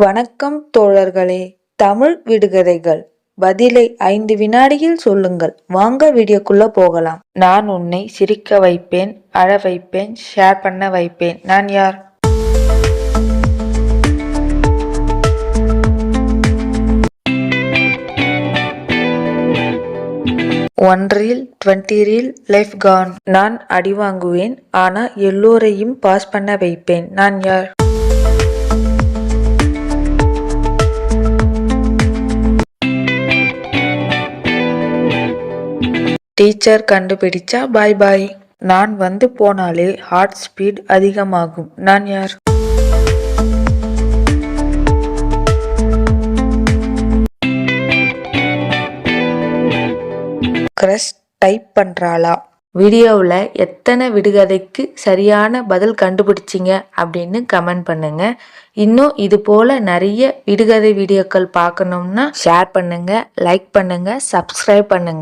வணக்கம் தோழர்களே தமிழ் விடுகதைகள். பதிலை ஐந்து வினாடியில் சொல்லுங்கள். வாங்க வீடியோக்குள்ள போகலாம். நான் உன்னை சிரிக்க வைப்பேன் அழ வைப்பேன் ஷேர் பண்ண வைப்பேன். நான் யார்? One reel twenty reel life Khan நான் அடி வாங்குவேன் ஆனா எல்லோரையும் பாஸ் பண்ண வைப்பேன். நான் யார்? டீச்சர் கண்டுபிடிச்சா பாய் பாய் நான் வந்து போனாலே ஹார்ட் ஸ்பீட் அதிகமாகும். நான் யார்? கிரஷ் டைப் பண்றாளா? வீடியோவில் எத்தனை விடுகதைக்கு சரியான பதில் கண்டுபிடிச்சிங்க அப்படின்னு கமெண்ட் பண்ணுங்க. இன்னும் இது போல நிறைய விடுகதை வீடியோக்கள் பார்க்கணும்னா ஷேர் பண்ணுங்க லைக் பண்ணுங்க சப்ஸ்கிரைப் பண்ணுங்க.